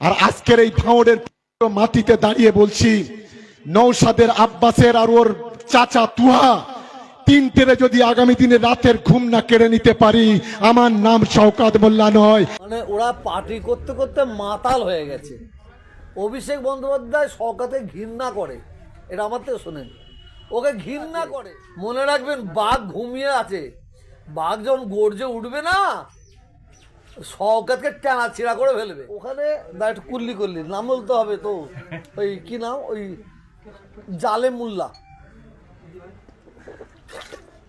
আর আজকের এই ভাঙড়ের মাটিতে দাঁড়িয়ে বলছি নৌসাদের আব্বাসের আর ওর চাচা তুহা, তিনটেরে যদি আগামী দিনে রাতের ঘুম না কেড়ে নিতে পারি, আমার নাম শওকাত মোল্লা নয়। মানে ওরা পার্টি করতে করতে মাতাল হয়ে গেছে। অভিষেক বন্দ্যোপাধ্যায় সরকারকে ঘৃণা করে, এটা আমার থেকে শোনেন। ওকে ঘৃণা করে। মনে রাখবেন বাঘ ঘুমিয়ে আছে। বাঘ যখন গর্জে উঠবে না সৌকাতকে টানা ছিঁড়া করে ফেলবে। ওখানে দা একটু কুল্লি করলি। নাম বলতে হবে তো। ওই কি নাম? ওই জালে মোল্লা।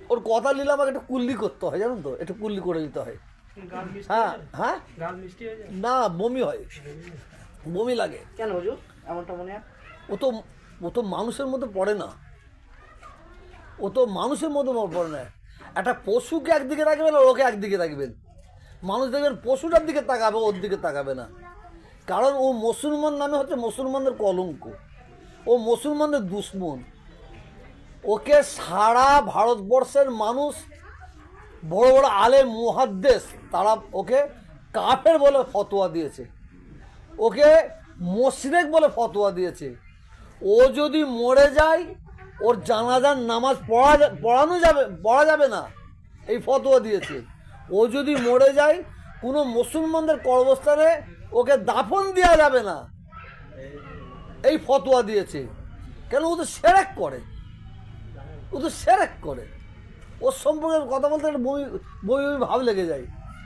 ওর কথা নিলে আমাকে একটু কুল্লি করতে হয় জানেন তো? একটু কুল্লি করে দিতে হয়। হ্যাঁ হ্যাঁ না বমি হয়। বমি লাগে। কেন হুজুর? এমনটা মনে হয়? ও তো ও তো মানুষের মধ্যে পড়ে না। ও তো মানুষের মধ্যে পড়ে না। একটা পশুকে একদিকে রাখবেন আর ওকে একদিকে রাখবেন। মানুষ দেখবেন পশুটার দিকে তাকাবে, ওর দিকে তাকাবে না। কারণ ও মুসলমান নামে হচ্ছে মুসলমানদের কলঙ্ক। ও মুসলমানদের দুশ্মন। ওকে সারা ভারতবর্ষের মানুষ, বড় বড় আলে মুহাদ্দেশ, তারা ওকে কাফের বলে ফতোয়া দিয়েছে। ওকে মশরেক বলে ফতোয়া দিয়েছে। ও যদি মরে যায়, ওর জানাজার নামাজ পড়া পড়ানো যাবে পড়া যাবে না, এই ফতোয়া দিয়েছে। ও যদি মরে যায় কোনো মুসলমানদের কর্মস্থানে ওকে দাফন দেওয়া যাবে না। এই ফতোয়া দিয়েছে। কেন? ও তো সেরেক করে। ও তো সেরেক করে। ওর সম্পর্কে কথা বলতে বই বই ভাব লেগে যায়।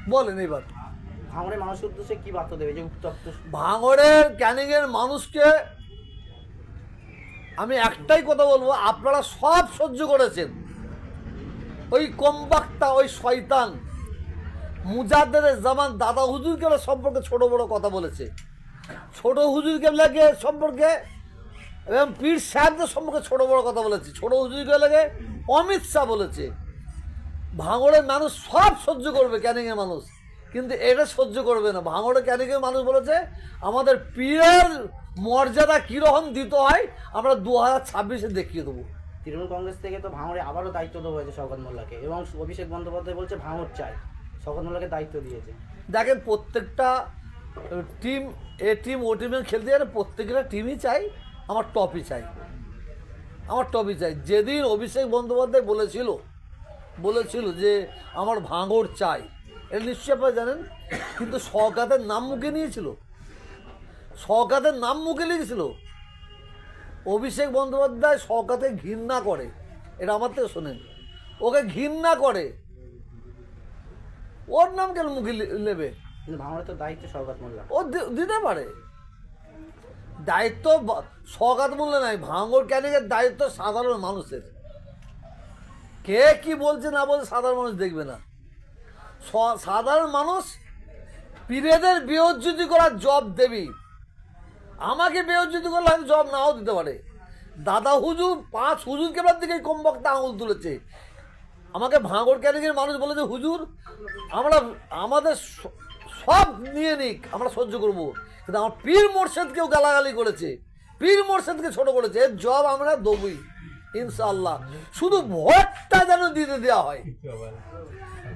বলেন এবার। ভাঙড়ের মানুষের উদ্দেশ্যে কি বার্তা দেবে? যে উত্তপ্ত ভাঙড়ের ক্যানিংয়ের মানুষকে আমি একটাই কথা বলব আপনারা সব সহ্য করেছেন। ওই কমবাক্তা ওই শয়তান। মুজাদ্দের জামান দাদা হুজুর সম্পর্কে ছোট বড় কথা বলেছে। ছোট হুজুর কেবলাকে সম্পর্কে, এবং পীর সাহেবদের সম্পর্কে ছোট বড় কথা বলেছে। ছোট হুজুর কেবলাকে অমিত শাহ বলেছে। ভাঙড়ের মানুষ সব সহ্য করবে ক্যানিংয়ের মানুষ। কিন্তু এটা সহ্য করবে না। ভাঙড়ে ক্যানিংয়ের মানুষ বলেছে, আমাদের পীরের মর্যাদা কীরকম দিতে হয়, আমরা দু হাজার ছাব্বিশে দেখিয়ে দেবো। তৃণমূল কংগ্রেস থেকে তো ভাঙড়ে আবারও দায়িত্ব দেওয়া হয়েছে শওকত মোল্লাকে, এবং অভিষেক বন্দ্যোপাধ্যায় বলছে ভাঙড় চাই। মোল্লাকে দায়িত্ব দিয়েছে। দেখেন, প্রত্যেকটা টিম এ টিম ও টিমে খেলতে গেলে প্রত্যেকটা টিমই চাই, আমার টপই চাই। আমার টপই চাই। যেদিন অভিষেক বন্দ্যোপাধ্যায় বলেছিল বলেছিল যে আমার ভাঙড় চাই, এটা নিশ্চয়ই আপনারা জানেন, কিন্তু সরকারের নাম মুখে নিয়েছিল। সরকারের নাম মুখে লিখেছিল। অভিষেক বন্দ্যোপাধ্যায় সরকারকে ঘৃণা করে। এটা আমার থেকে শোনেন। ওকে ঘৃণা করে। ওর নাম কেন মুখে নেবে ভাঙড়ে তো দায়িত্ব শওকত মোল্লা। ও দিতে পারে। দায়িত্ব সকাত মূল্য নাই ভাঙর ক্যানিকের দায়িত্ব সাধারণ মানুষের। কে কি বলছে না বলছে সাধারণ মানুষ দেখবে না। সাধারণ মানুষ পীরেদের বিয়োজ্যুতি করার জব দেবি। আমাকে বেউজ্জুতি করলে হয়তো জব নাও দিতে পারে। দাদা হুজুর পাঁচ হুজুর কেবলার দিকে কম বক্তা আঙুল তুলেছে। আমাকে ভাঙড় ক্যানিকের মানুষ বলেছে হুজুর আমরা আমাদের সব নিয়ে নিক আমরা সহ্য করব। কিন্তু আমার পীর মোর্শেদকেও গালাগালি করেছে। পীর মোর্শেদকে ছোট করেছে এর জব আমরা দেবই ইনশাল্লাহ শুধু ভোটটা যেন দিতে দেওয়া হয়।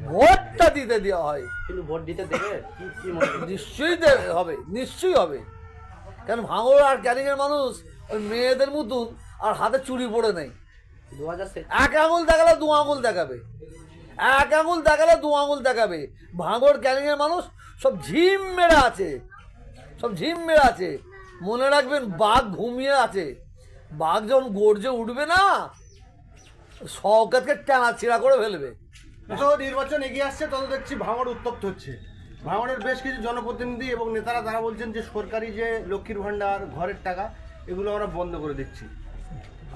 ভোটটা দিতে দেওয়া হয়। কিন্তু ভোট দিতে দেবে? নিশ্চয়ই হবে নিশ্চয়ই হবে। কারণ ভাঙড় আর ক্যানিংয়ের মানুষ ওই মেয়েদের মতন আর হাতে চুরি পড়ে হাজার এক আঙুল দেখালে দু আঙুল দেখাবে। এক আঙুল দেখালে দু আঙুল দেখাবে। ভাঙড় ক্যানিংয়ের মানুষ সব ঝিম মেরে আছে। সব ঝিম মেরে আছে। মনে রাখবেন, বাঘ ঘুমিয়ে আছে। বাঘ যখন গর্জে উঠবে না সৌকাতকে টানা ছিঁড়া করে ফেলবে। যত নির্বাচন এগিয়ে আসছে তত দেখছি ভাঙড় উত্তপ্ত হচ্ছে। ভাঙড়ের বেশ কিছু জনপ্রতিনিধি এবং নেতারা তারা বলছেন যে সরকারি যে লক্ষ্মীর ভাণ্ডার, ঘরের টাকা, এগুলো আমরা বন্ধ করে দিচ্ছি।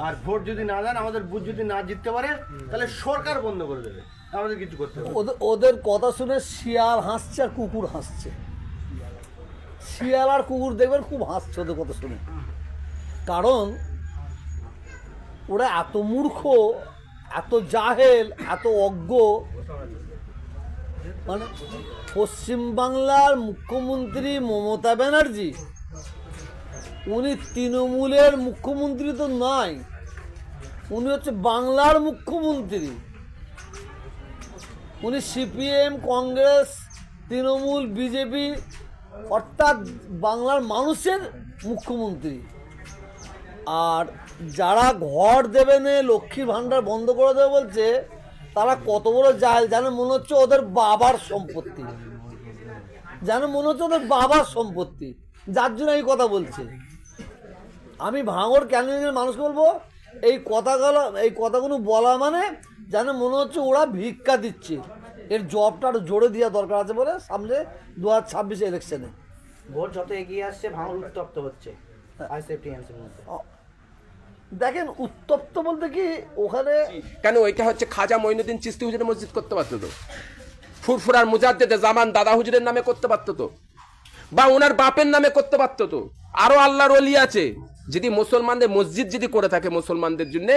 আর ভোট যদি না দেন, আমাদের বুথ যদি না জিততে পারে, তাহলে সরকার বন্ধ করে দেবে। আমাদের কিছু করতে হবে ওদের কথা শুনে শিয়াল হাসছে আর কুকুর হাসছে। শিয়াল আর কুকুর দেখবেন খুব হাসছে ওদের কথা শুনে। কারণ ওরা এত মূর্খ, এত জাহেল, এত অজ্ঞ। মানে পশ্চিমবাংলার মুখ্যমন্ত্রী মমতা ব্যানার্জি উনি তৃণমূলের মুখ্যমন্ত্রী তো নয় উনি হচ্ছে বাংলার মুখ্যমন্ত্রী। উনি সিপিএম, কংগ্রেস, তৃণমূল, বিজেপি, অর্থাৎ বাংলার মানুষের মুখ্যমন্ত্রী। আর যারা ঘর দেবে নে লক্ষ্মী ভাণ্ডার বন্ধ করে দেবে বলছে, তারা কত বড় যায় যেন মনে হচ্ছে ওদের বাবার সম্পত্তি। যেন মনে হচ্ছে ওদের বাবার সম্পত্তি। যার জন্য এই কথা বলছে। আমি ভাঙড় ক্যান্ডিডেটের মানুষকে বলব? এই কথাগুলো এই কথাগুলো বলা মানে যেন মনে হচ্ছে ওরা ভিক্ষা দিচ্ছে। এর জবটা আরও জোরে দেওয়া দরকার আছে বলে সামনে দু হাজার ছাব্বিশে ইলেকশনে ভোট যত এগিয়ে আসছে ভাঙড় উত্তপ্ত হচ্ছে। দেখেন উত্তপ্ত বলতে কি ওখানে কেন ওইটা হচ্ছে খাজা মঈনুদ্দিন চিস্তি হুজুরের মসজিদ করতে পারতো তো? ফুরফুরার মুজাদ্দেদে জামান দাদা হুজুরের নামে করতে পারতো তো? বা ওনার বাপের নামে করতে পারতো তো? আরও আল্লাহর অলি আছে। যদি মুসলমানদের মসজিদ যদি করে থাকে মুসলমানদের জন্য